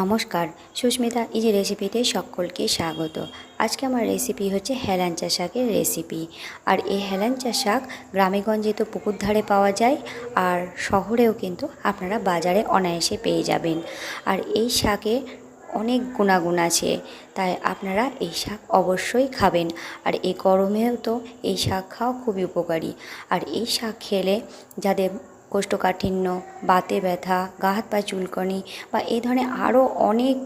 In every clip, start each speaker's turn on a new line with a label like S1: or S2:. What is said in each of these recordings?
S1: নমস্কার, সুস্মিতা ইজি রেসিপিতে সকলকে স্বাগত। আজকে আমার রেসিপি হচ্ছে হেলাঞ্চা শাকের রেসিপি। আর এই হেলাঞ্চা শাক গ্রামেগঞ্জে তো পুকুর ধারে পাওয়া যায়, আর শহরেও কিন্তু আপনারা বাজারে অনায়াসে পেয়ে যাবেন। আর এই শাকে অনেক গুণাগুণ আছে, তাই আপনারা এই শাক অবশ্যই খাবেন। আর এই গরমেও তো এই শাক খাওয়া খুবই উপকারী। আর এই শাক খেলে যাদের কোষ্ঠকাঠিন্য, বাতে ব্যথা, গা হাত পা চুলকনি বা এই ধরনের আরও অনেক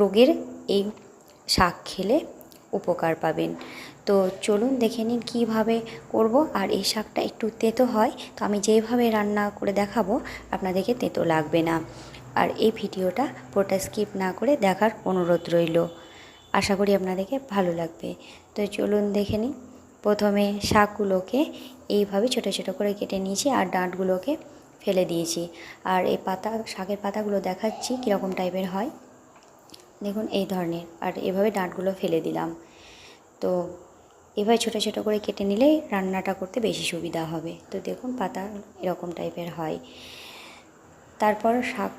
S1: রোগের এই শাক খেলে উপকার পাবেন। তো চলুন দেখে নিন কীভাবে করব আর এই শাকটা একটু তেতো হয়। তো আমি যেভাবে রান্না করে দেখাবো আপনাদেরকে তেতো লাগবে না। আর এই ভিডিওটা পুরোটা স্কিপ না করে দেখার অনুরোধ রইল। আশা করি আপনাদেরকে ভালো লাগবে। তো চলুন দেখে নিন প্রথমে শাকগুলোকে এইভাবে ছোটো ছোটো করে কেটে নিয়েছি আর ডাঁটগুলোকে ফেলে দিয়েছি। আর এই পাতা, শাকের পাতাগুলো দেখাচ্ছি কীরকম টাইপের হয়। দেখুন এই ধরনের। আর এভাবে ডাঁটগুলো ফেলে দিলাম। তো এভাবে ছোটো ছোটো করে কেটে নিলেই রান্নাটা করতে বেশি সুবিধা হবে। তো দেখুন পাতা এরকম টাইপের হয়। তারপর শাক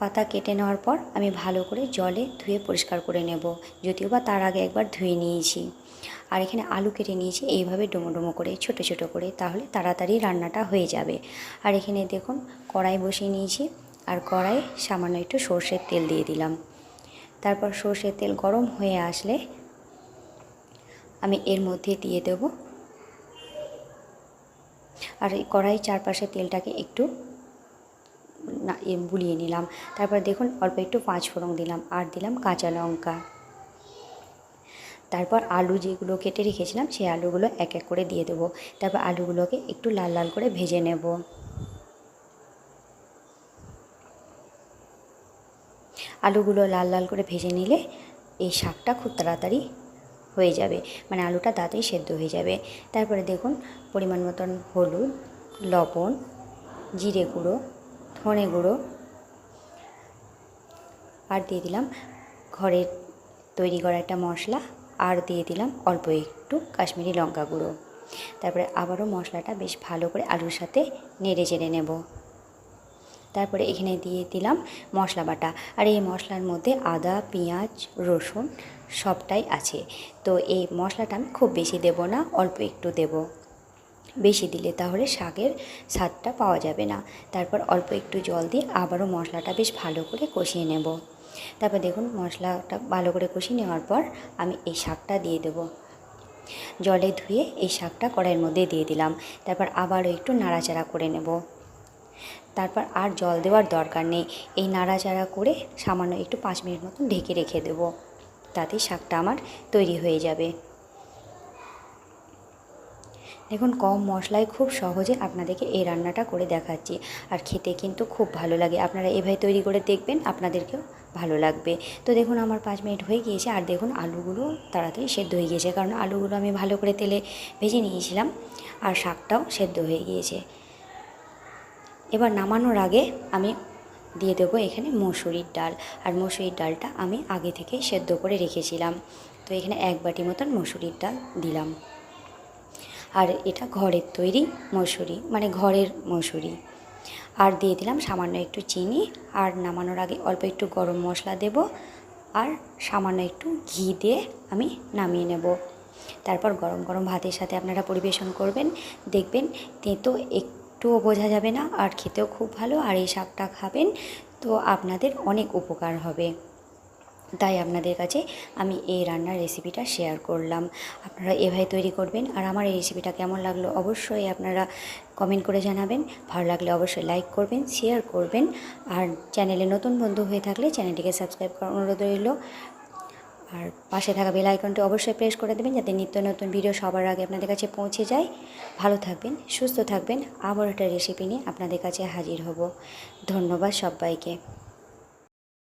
S1: পাতা কেটে নেওয়ার পর আমি ভালো করে জলে ধুয়ে পরিষ্কার করে নেব, যদিও বা তার আগে একবার ধুয়ে নিয়েছি। আর এখানে আলু কেটে নিয়েছি, এইভাবে ডোমো ডোমো করে, ছোট ছোট করে, তাহলে তাড়াতাড়ি রান্নাটা হয়ে যাবে। আর এখানে দেখুন, কড়াই বসিয়ে নিয়েছি, আর কড়াই সামান্য একটু সর্ষের তেল দিয়ে দিলাম। তারপর সর্ষের তেল গরম হয়ে আসলে আমি এর মধ্যে দিয়ে দেব। আর এই কড়াই চারপাশে তেলটাকে একটু না বুলিয়ে নিলাম। তারপর দেখুন, অল্প একটু পাঁচ ফোড়ন দিলাম আর দিলাম কাঁচা লঙ্কা। তারপর আলু যেগুলো কেটে রেখেছিলাম, সেই আলুগুলো এক এক করে দিয়ে দেবো। তারপর আলুগুলোকে একটু লাল লাল করে ভেজে নেব। আলুগুলো লাল লাল করে ভেজে নিলে এই শাকটা খুব তাড়াতাড়ি হয়ে যাবে। মানে আলুটা তাড়াতাড়ি সেদ্ধ হয়ে যাবে। তারপরে দেখুন, পরিমাণ মতন হলুদ, লবণ, জিরে গুঁড়ো ধনে গুঁড়ো আর দিয়ে দিলাম ঘরের তৈরি করা একটা মশলা আর দিয়ে দিলাম অল্প একটু কাশ্মীরি লঙ্কা গুঁড়ো। তারপরে আবারও মশলাটা বেশ ভালো করে আলুর সাথে নেড়ে চেড়ে নেব। তারপরে এখানে দিয়ে দিলাম মশলা বাটা। আর এই মশলার মধ্যে আদা, পেঁয়াজ, রসুন সবটাই আছে। তো এই মশলাটা আমি খুব বেশি দেব না, অল্প একটু দেব। বেশি দিলে তাহলে শাকের স্বাদটা পাওয়া যাবে না। তারপর অল্প একটু জল দিয়ে আবারও মশলাটা বেশ ভালো করে কষিয়ে নেব। তারপর দেখুন মশলাটা ভালো করে কষিয়ে নেওয়ার পর আমি এই শাকটা দিয়ে দেব। জলে ধুয়ে এই শাকটা কড়াইয়ের মধ্যে দিয়ে দিলাম। তারপর আবারও একটু নাড়াচাড়া করে নেব। তারপর আর জল দেওয়ার দরকার নেই। এই নাড়াচাড়া করে সামান্য একটু পাঁচ মিনিট মতন ঢেকে রেখে দেবো। তাতে শাকটা আমার তৈরি হয়ে যাবে। দেখুন কম মশলায় খুব সহজে আপনাদেরকে এই রান্নাটা করে দেখাচ্ছি। আর খেতে কিন্তু খুব ভালো লাগে। আপনারা এভাবে তৈরি করে দেখবেন, আপনাদেরকেও ভালো লাগবে। তো দেখুন, আমার পাঁচ মিনিট হয়ে গিয়েছে। আর দেখুন, আলুগুলো তাড়াতাড়ি সেদ্ধ হয়ে গিয়েছে। কারণ আলুগুলো আমি ভালো করে তেলে ভেজে নিয়েছিলাম আর শাকটাও সেদ্ধ হয়ে গিয়েছে। এবার নামানোর আগে আমি দিয়ে দেবো এখানে মসুরির ডাল। আর মসুরির ডালটা আমি আগে থেকে সেদ্ধ করে রেখেছিলাম। তো এখানে এক বাটি মতন মসুরির ডাল দিলাম। আর এটা ঘরের তৈরি মসুরি মানে ঘরের মসুরি। আর দিয়ে দিলাম সামান্য একটু চিনি, আর নামানোর আগে অল্প একটু গরম মশলা দেব, আর সামান্য একটু ঘি দিয়ে আমি নামিয়ে নেব। তারপর গরম গরম ভাতের সাথে আপনারা পরিবেশন করবেন, দেখবেন তেঁতো একটুও বোঝা যাবে না, আর খেতেও খুব ভালো, আর এই শাকটা খাবেন, তো আপনাদের অনেক উপকার হবে। তাই আপনাদের কাছে আমি এই রান্নার রেসিপিটা শেয়ার করলাম। আপনারা এভাবে তৈরি করবেন। আর আমার এই রেসিপিটা কেমন লাগল অবশ্যই আপনারা কমেন্ট করে জানাবেন। ভালো লাগলে অবশ্যই লাইক করবেন শেয়ার করবেন। আর চ্যানেলে নতুন বন্ধু হয়ে থাকলে চ্যানেলটিকে সাবস্ক্রাইব করার অনুরোধ রইল। আর পাশে থাকা বেল আইকনটি অবশ্যই প্রেস করে দেবেন যাতে নিত্য নতুন ভিডিও সবার আগে আপনাদের কাছে পৌঁছে যায়। ভালো থাকবেন, সুস্থ থাকবেন। আবার একটা রেসিপি নিয়ে আপনাদের কাছে হাজির হব। ধন্যবাদ সবাইকে।